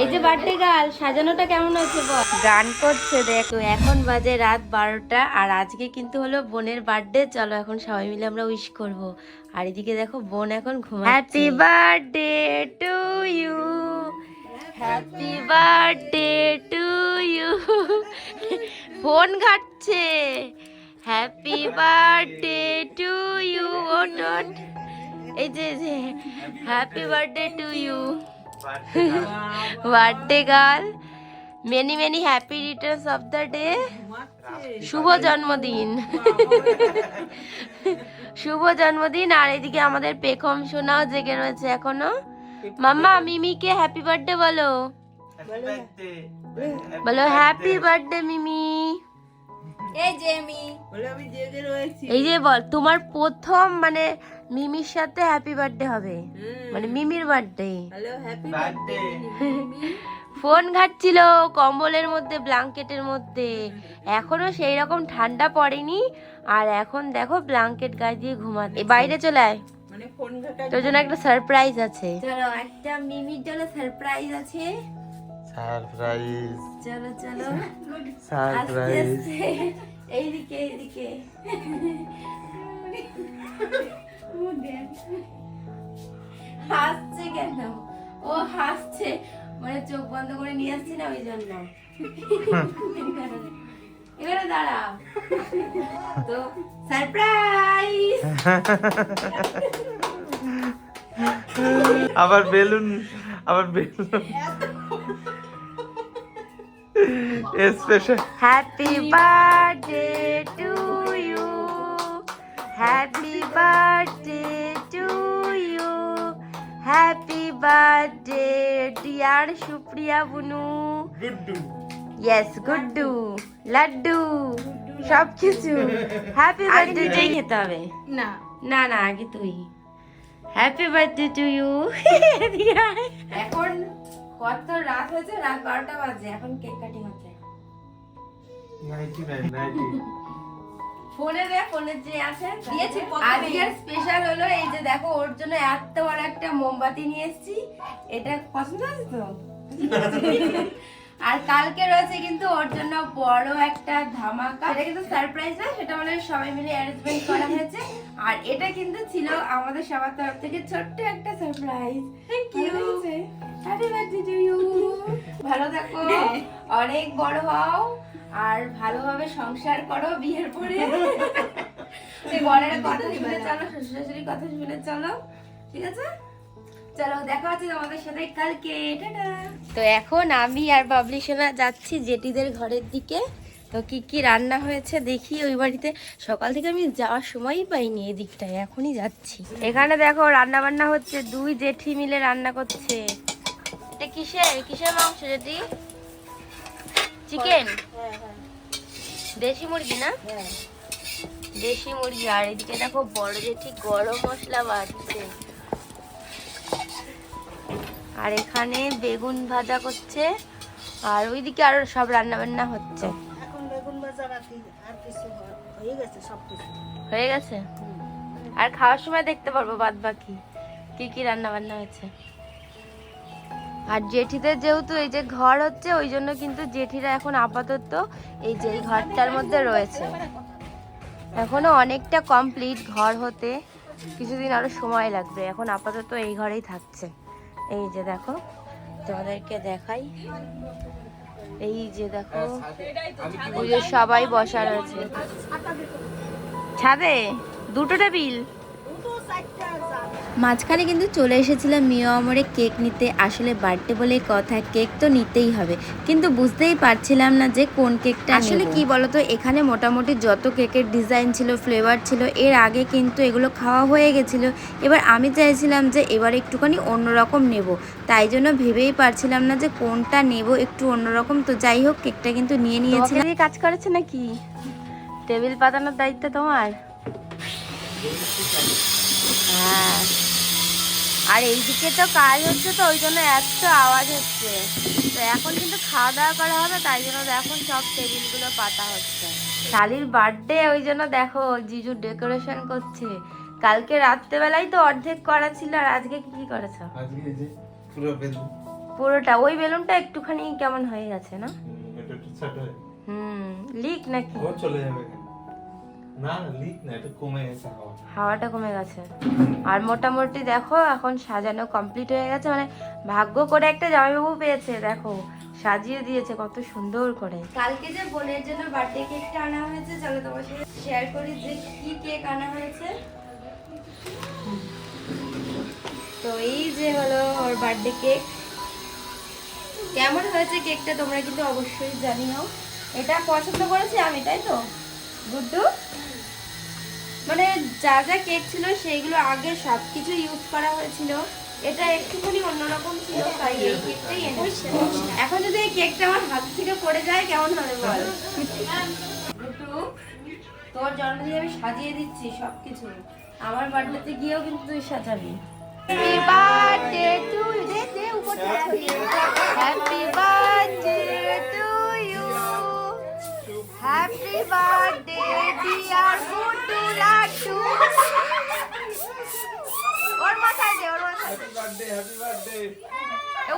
এই যে birthday girl সাজানোটা কেমন হচ্ছে বল? গান করছে দেখো। এখন বাজে রাত বারোটা আর আজকে কিন্তু হলো বোনের বার্থডে। চলো এখন সবাই মিলে আমরা উইশ করব। আর এদিকে দেখো বোন এখন ঘুমাচ্ছে। Happy birthday to you happy birthday to you phone ঘাটছে। Happy birthday to you ওট ওট এই যে এই যে happy birthday to you birthday girl many many happy returns of the day শুভ জন্মদিন শুভ জন্মদিন আর এদিকে আমাদের পেখম সোনাও জেগে রয়েছে এখনও। মাম্মা মিমিকে হ্যাপি বার্থডে বলো। বলো হ্যাপি বার্থডে মিমি। এই যে আমি। বলে আমি জেগে রয়েছি। এই যে বল তোমার প্রথম মানে মিমির সাথে হ্যাপি বার্থডে হবে। মানে মিমির birthday hello happy birthday phone ঘাটছিল কম্বলের মধ্যে ব্ল্যাঙ্কেটের মধ্যে। এখনও সেই রকম ঠান্ডা পড়েনি। আর এখন দেখো ব্ল্যাঙ্কেট গায়ে দিয়ে ঘুমাতে বাইরে চলে আয়। মানে তোর জন্য একটা সারপ্রাইজ আছে। চলো একটা মিমির জন্য সারপ্রাইজ আছে। সারপ্রাইজ। চলো চলো। সারপ্রাইজ। এইদিকে এইদিকে। হাসছে কেন? ও হাসছে। মানে চোখ বন্ধ করে নিয়ে আসছি না ওই জন্য? এবারে দাঁড়াও। তো সারপ্রাইজ। আবার বেলুন আবার balloon. Special happy birthday to you happy birthday to you happy birthday dear Supriya Bunu Guddu yes Guddu laddu সব কিছু হ্যাপি বার্থডে যেই খেতে হবে না না না আগে তুই হ্যাপি বার্থডে টু ইউ এখন কত রাত হয়েছে রাত বারোটা বাজে এখন কেক কাটিং হচ্ছে। দে ফোনে যে আছে দিয়েছি আজকের স্পেশাল হলো এই যে দেখো ওর জন্য এত বড় একটা মোমবাতি নিয়ে এসেছি। এটা পছন্দ আছে তো? আর কালকে রয়েছে কিন্তু ওর জন্য বড় একটা ধামাকা। এটা কিন্তু সারপ্রাইজ না সেটা মানে সবাই মিলে অ্যারেঞ্জমেন্ট করা হয়েছে। আর এটা কিন্তু ছিল আমাদের সবার তরফ থেকে ছোট্ট একটা সারপ্রাইজ থ্যাংক ইউ ভালো থাকো। অনেক বড় হও আর ভালোভাবে সংসার করো বিয়ের পরে। বরের কথা শুনে চলো শ্বশুর শাশুড়ির কথা শুনে চলো, ঠিক আছে? চলো, দেখা হচ্ছে তোমাদের সাথে কালকে। তো এখন আমি আর বাবলি যাচ্ছি জেঠিদের ঘরের দিকে। তো কি কি রান্না হয়েছে দেখি ওই বাড়িতে। সকাল থেকে আমি যাওয়ার সময়ই পাইনি এই দিকটায়, এখনই যাচ্ছি। এখানে দেখো রান্না বান্না হচ্ছে, দুই জেঠি মিলে রান্না করছে। এটা কিসের? কিসের মাংস জেঠি চিকেন দেশি মুরগি না? দেশি মুরগি। আর এদিকে দেখো বড় জেঠি গরম মশলা বাড়ছে। আর এখানে বেগুন ভাজা করছে। আর ওইদিকে আরও সব রান্না বান্না হচ্ছে হয়ে হয়ে গেছে? আর খাওয়ার সময় দেখতে পারব বাদ বাকি কি কি রান্না বান্না হয়েছে? আর জেঠিদের যেহেতু এই যে ঘর হচ্ছে, ওই জন্য কিন্তু জেঠিরা এখন আপাতত এই যে ঘরটার মধ্যে রয়েছে। এখনও অনেকটা কমপ্লিট ঘর হতে কিছুদিন আরও সময় লাগবে। এখন আপাতত এই ঘরেই থাকছে। এই যে দেখো, তোমাদেরকে দেখাই। এই যে দেখো ওই যে সবাই বসা রয়েছে। ছাদে, দুটো টেবিল। মাঝখানে কিন্তু চলে এসেছিলাম মিও আমরে কেক নিতে। আসলে বার্থডে বলে কথা কেক তো নিতেই হবে। কিন্তু বুঝতেই পারছিলাম না যে কোন কেকটা আসলে কি বলতো এখানে মোটামুটি যত কেকের ডিজাইন ছিল ফ্লেভার ছিল এর আগে কিন্তু এগুলো খাওয়া হয়ে গেছিল। এবার আমি চাইছিলাম যে এবার একটুখানি অন্যরকম নেব। তাই জন্য ভেবেই পারছিলাম না যে কোনটা নেব একটু অন্যরকম। তো যাই হোক কেকটা কিন্তু নিয়ে নিয়েছি কাজ করেছে নাকি? টেবিল পাতানোর দায়িত্ব তোমার? হ্যাঁ। আর এইদিকে তো কাজ হচ্ছে তো ওই জন্য এত আওয়াজ হচ্ছে। তো এখন কিন্তু খাওয়া দাওয়া করা হবে তাই জন্য এখন সব টেবিলগুলো পাতা হচ্ছে। শালির বার্থডে ওই জন্য দেখো জিজু ডেকোরেশন করছে। কালকে রাত্রেবেলায় তো অর্ধেক করা ছিল আর আজকে কি কি করেছ? আজকে এই যে পুরো বেলুন। পুরোটা ওই বেলুনটা একটুখানি কেমন হয়ে গেছে না? হুম, এটা একটু হয়। হুম লিক নাকি? ও চলে যাবে। না না লিক না এটা কমে গেছে হাওয়াটা। কমে গেছে। আর মোটামুটি দেখো এখন সাজানো কমপ্লিট হয়ে গেছে মানে ভাগ্য করে একটা জামাইবাবু পেয়েছে দেখো সাজিয়ে দিয়েছে কত সুন্দর করে। কালকে যে বোনের জন্য বার্থডে কেকটা আনা হয়েছে চলো তোমার সাথে শেয়ার করি যে কি কেক আনা হয়েছে। তো এই যে হলো ওর বার্থডে কেক কেমন হয়েছে কেকটা তোমরা কিন্তু অবশ্যই জানিও। এটা পছন্দ করেছি আমি তাই তো? গুড্ডু? মানে যা যা কেক ছিল সেইগুলো আগে সব কিছু ইউজ করা হয়েছিল। এটা একটুখানি অন্যরকম ছিল তাই এই কেকটাই এনেছি। এখন যদি এই কেকটা আমার হাত থেকে পড়ে যায় কেমন হবে বল? তোর জন্মদিনে আমি সাজিয়ে দিচ্ছি সবকিছু। আমার বার্থডেতে গিয়েও কিন্তু তুই সাজাবি। হ্যাপি বার্থডে টু ইউ দে দে উপর happy birthday happy birthday dear Guddu Laddu ওর মাথায় দে ওর মাথায় হ্যাপি বার্থডে হ্যাপি বার্থডে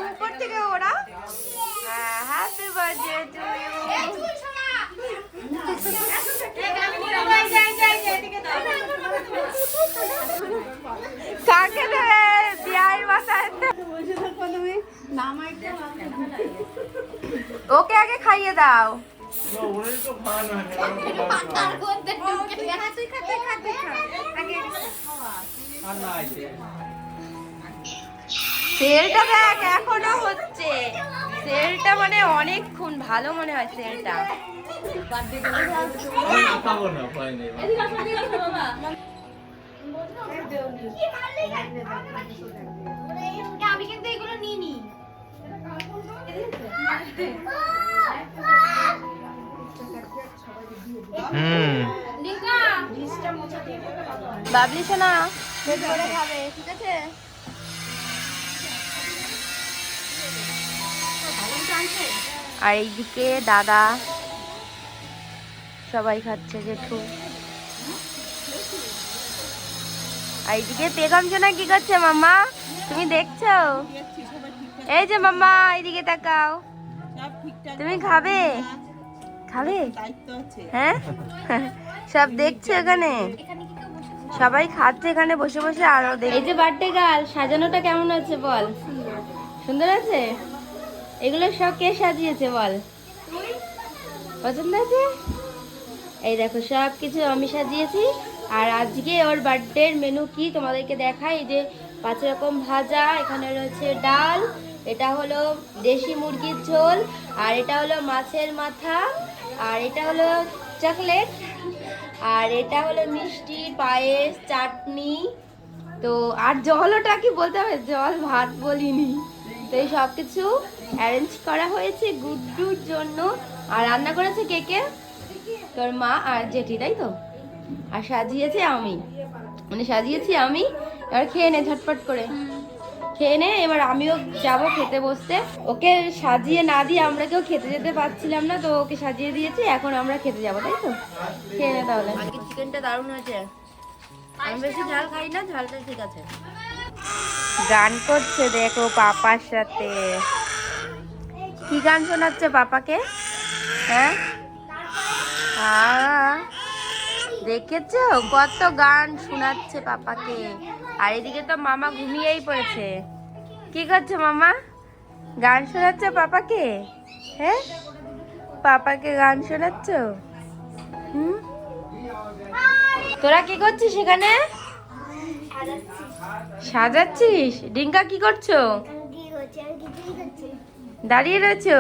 উপর থেকে ওরা। হ্যাঁ হ্যাপি বার্থডে টু ইউ কাকে দেবে বিয়ের মাথায় ওকে আগে খাইয়ে দাও। না ওরাই তো ফান না, ওরা তো ফান। আর না আইছে সেলটা দেখ এখনও হচ্ছে। সেলটা মানে অনেকক্ষণ ভালো মনে হয় সেলটা আমি না নেই। কিন্তু এগুলো নিইনি। আর এইদিকে দাদা সবাই খাচ্ছে জেঠু। আর এইদিকে পেগম সোনা কি করছে মাম্মা? তুমি দেখছ? এই যে মাম্মা, এইদিকে তাকাও। তুমি খাবে? খাবে? হ্যাঁ? সব দেখছ এখানে? সবাই খাচ্ছে এখানে বসে বসে আরও এই যে বার্থডে গার্ল সাজানোটা কেমন আছে বল? সুন্দর আছে? এগুলো সব কে সাজিয়েছে বল? পছন্দ আছে? এই দেখো সব কিছু আমি সাজিয়েছি। আর আজকে ওর বার্থডের মেনু কি তোমাদেরকে দেখাই? এই যে পাঁচ রকম ভাজা এখানে রয়েছে ডাল এটা হলো দেশি মুরগির ঝোল আর এটা হলো মাছের মাথা। আর এটা হলো চকলেট আর এটা হলো মিষ্টি, পায়েস, চাটনি। তো, আর জলটা কি বলতে হবে? জল ভাত বলিনি। তো এই সব কিছু অ্যারেঞ্জ করা হয়েছে গুড্ডুর জন্য। আর রান্না করেছে কে কে? তোর মা আর জেঠি, তাই তো? আর সাজিয়েছে আমি। মানে সাজিয়েছি আমি। এবার খেয়ে নে ঝটপট করে। খেয়ে নে এবার আমিও যাব খেতে বসতে। ওকে সাজিয়ে না দিয়ে আমরা কেউ খেতে যেতে পারছিলাম না তো ওকে সাজিয়ে দিয়েছি এখন আমরা খেতে যাব তাই তো? খেয়ে নে তাহলে। চিকেনটা দারুণ হয়েছে। আমি বেশি ঝাল খাই না ঝালটা ঠিক আছে। গান করছে দেখো পাপার সাথে। কি গান শোনাচ্ছে পাপাকে? হ্যাঁ? দেখেছ? কত গান শোনাচ্ছে পাপাকে। আর এদিকে তো মামা ঘুমিয়েই পড়েছে। কি করছে মামা? গান শোনাচ্ছে পাপাকে? হ্যাঁ? পাপাকে গান শোনাচ্ছ? হুম? তোরা কি করছিস সেখানে? সাজাচ্ছিস? ডিঙ্কা কি করছ? দাঁড়িয়ে রয়েছো?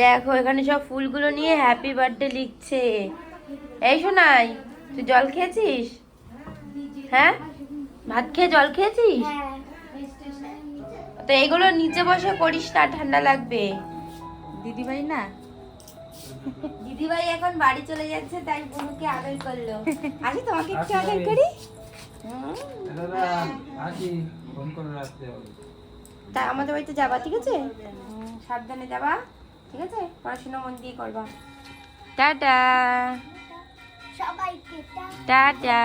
দেখো, এখানে সব ফুলগুলো নিয়ে হ্যাপি বার্থডে লিখছে। এই শোনাই তুই জল খেয়েছিস? হ্যাঁ? ভাত খেয়ে জল খেয়েছিস? তো এগুলো নিচে বসে করিস না ঠান্ডা লাগবে। দিদিভাই না? দিদিভাই এখন বাড়ি চলে যাচ্ছে তাই বুনুকে আদর করল। আসি তোমাকে একটু আদর করি? তা আমাদের বাড়িতে যাবা ঠিক আছে? সাবধানে যাবা ঠিক আছে? পড়াশোনা মন দিয়ে করবা। টাটা। সবাইকে টাটা।